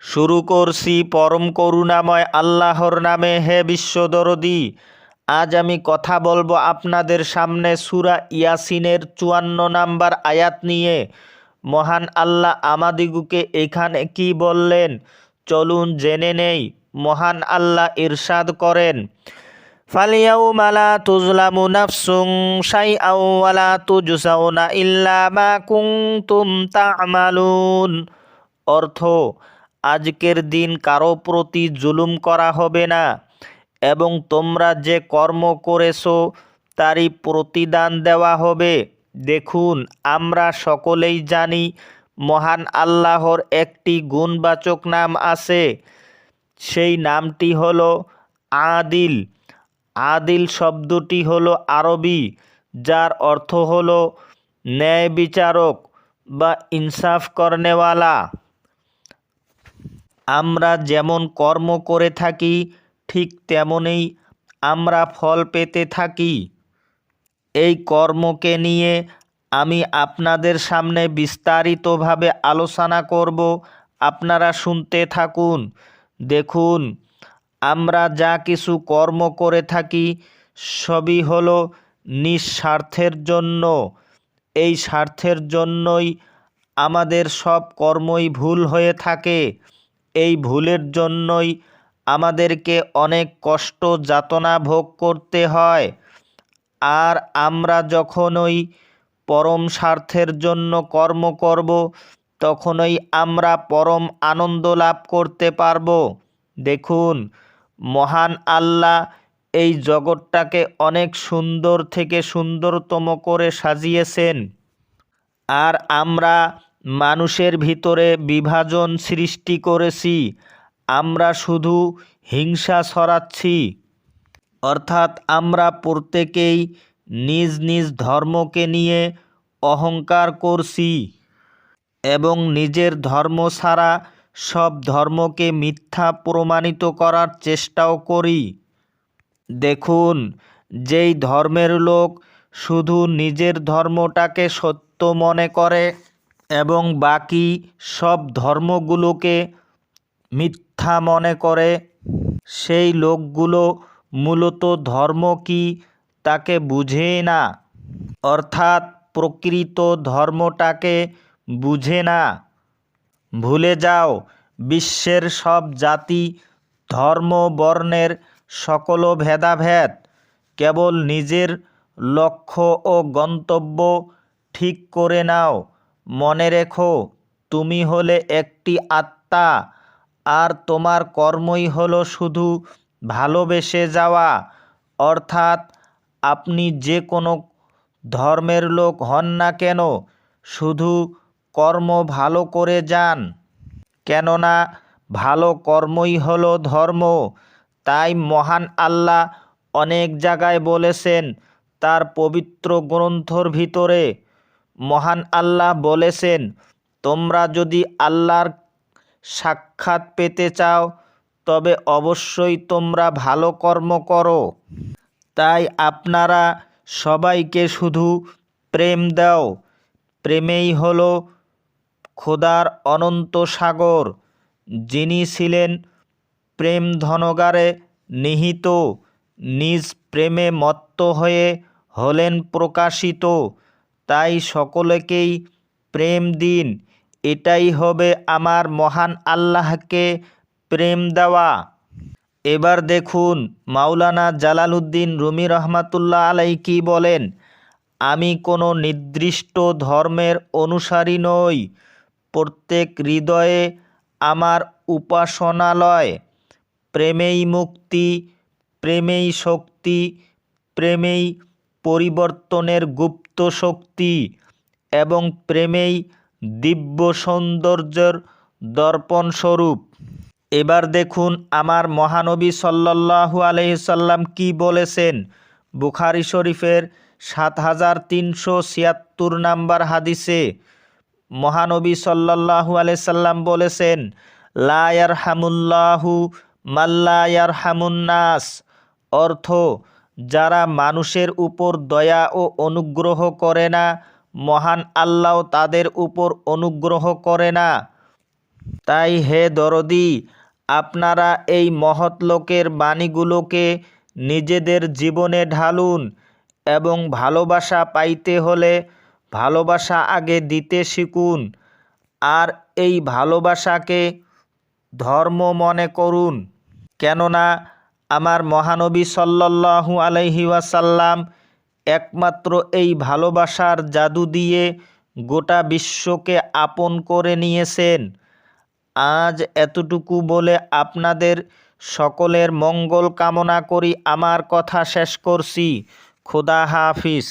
শুরু করছি পরম করুণাময় আল্লাহর নামে, হে বিশ্বদরদি। আজ আমি কথা বলব আপনাদের সামনে সুরা ইয়াসিনের চুয়ান্ন নাম্বার আয়াত নিয়ে। মহান আল্লাহ আমাদিগুকে এখানে কি বললেন? চলুন জেনে নেই, মহান আল্লাহ ইরশাদ করেন। নাফসুন শাইআন ওয়া লা তুজজাউনা ইল্লা মা কুনতুম তা'মালুন। অর্থ আজকের দিন কারও প্রতি জুলুম করা হবে না। এবং তোমরা যে কর্ম করেছ, তারই প্রতিদান দেওয়া হবে। দেখুন, আমরা সকলেই জানি, মহান আল্লাহর একটি গুণবাচক নাম আছে। সেই নামটি হল আদিল। আদিল শব্দটি হল আরবি, যার অর্থ হল ন্যায় বিচারক বা ইনসাফ করনেওয়ালা। আমরা যেমন কর্ম করে থাকি, ঠিক তেমনই আমরা ফল পেতে থাকি। এই কর্মকে নিয়ে আমি আপনাদের সামনে বিস্তারিতভাবে আলোচনা করব। আপনারা শুনতে থাকুন। দেখুন, আমরা যা কিছু কর্ম করে থাকি, সবই হলো নিঃস্বার্থের জন্য। এই স্বার্থের জন্যই আমাদের সব কর্মই ভুল হয়ে থাকে। এই ভুলের জন্যই আমাদেরকে অনেক কষ্ট যাতনা ভোগ করতে হয়। আর আমরা যখন ওই পরম স্বার্থের জন্য কর্ম করব তখনই আমরা পরম আনন্দ লাভ করতে পারব। দেখুন, মহান আল্লাহ এই জগৎটাকে অনেক সুন্দর থেকে সুন্দরতম করে সাজিয়েছেন। আর আমরা মানুষের ভিতরে বিভাজন সৃষ্টি করেছি, আমরা শুধু হিংসা ছড়াচ্ছি। অর্থাৎ আমরা প্রত্যেকেই নিজ নিজ ধর্মকে নিয়ে অহংকার করছি এবং নিজের ধর্ম ছাড়া সব ধর্মকে মিথ্যা প্রমাণিত করার চেষ্টাও করি। দেখুন, যেই ধর্মের লোক শুধু নিজের ধর্মটাকে সত্য মনে করে এবং বাকি সব ধর্মগুলোকে মিথ্যা মনে করে। সেই লোকগুলো মূলত ধর্ম কি তাকে বুঝে না, অর্থাৎ প্রকৃত ধর্মটাকে বুঝে না। ভুলে যাও, বিশ্বের সব জাতি ধর্ম বর্ণের সকল ভেদাভেদ, কেবল নিজের লক্ষ্য ও গন্তব্য ঠিক করে নাও। মনে রেখো, তুমি হলে একটি আত্মা, আর তোমার কর্মই হলো শুধু ভালোবেসে যাওয়া। অর্থাৎ আপনি যে কোনো ধর্মের লোক হন না কেন, শুধু কর্ম ভালো করে যান। কেননা ভালো কর্মই হলো ধর্ম। তাই মহান আল্লাহ অনেক জায়গায় বলেছেন, তার পবিত্র গ্রন্থর ভিতরে মহান আল্লাহ বলেছেন, তোমরা যদি আল্লাহর সাক্ষাৎ পেতে চাও, তবে অবশ্যই তোমরা ভালো কর্ম করো। তাই আপনারা সবাইকে শুধু প্রেম দাও। প্রেমেই হলো খোদার অনন্ত সাগর, যিনি ছিলেন প্রেম ধনগারে নিহিত, নিজ প্রেমে মত্ত হয়ে হলেন প্রকাশিত। তাই সকলকেই প্রেম দিন। এটাই হবে আমার মহান আল্লাহকে প্রেম দেওয়া। এবার দেখুন, মাওলানা জালালউদ্দিন রুমি রহমাতুল্লাহ আলাই কি বলেন? আমি কোনো নির্দিষ্ট ধর্মের অনুসারী নই। প্রত্যেক হৃদয়ে আমার উপাসনালয়। প্রেমেই মুক্তি, প্রেমেই শক্তি, প্রেমেই পরিবর্তনের গুপ্ত শক্তি এবং প্রেমেই দিব্য সৌন্দর্যের দর্পণস্বরূপ। এবার দেখুন আমার মহানবী সাল্লাল্লাহু আলহিসাল্লাম কি বলেছেন। বুখারি শরীফের সাত হাজার তিনশো ছিয়াত্তর নাম্বার হাদিসে মহানবী সাল্লাল্লাহু আলাইসাল্লাম বলেছেন লায়ার হামুল্লাহু মাল্লায়ার হামুন্নাস অর্থ যারা মানুষের উপর দয়া ও অনুগ্রহ করে না, মহান আল্লাহ তাদের উপর অনুগ্রহ করে না। তাই হে দরদি, আপনারা এই মহৎ লোকের বাণীগুলোকে নিজেদের জীবনে ঢালুন এবং ভালোবাসা পাইতে হলে ভালোবাসা আগে দিতে শিখুন আর এই ভালোবাসাকে ধর্ম মনে করুন। কেননা আমার মহানবী সাল্লাল্লাহু আলাইহি ওয়াসাল্লাম একমাত্র এই ভালোবাসার জাদু দিয়ে গোটা বিশ্বকে আপন করে নিয়েছেন। আজ এতটুকু বলে আপনাদের সকলের মঙ্গল কামনা করি। আমার কথা শেষ করছি। খোদা হাফিজ।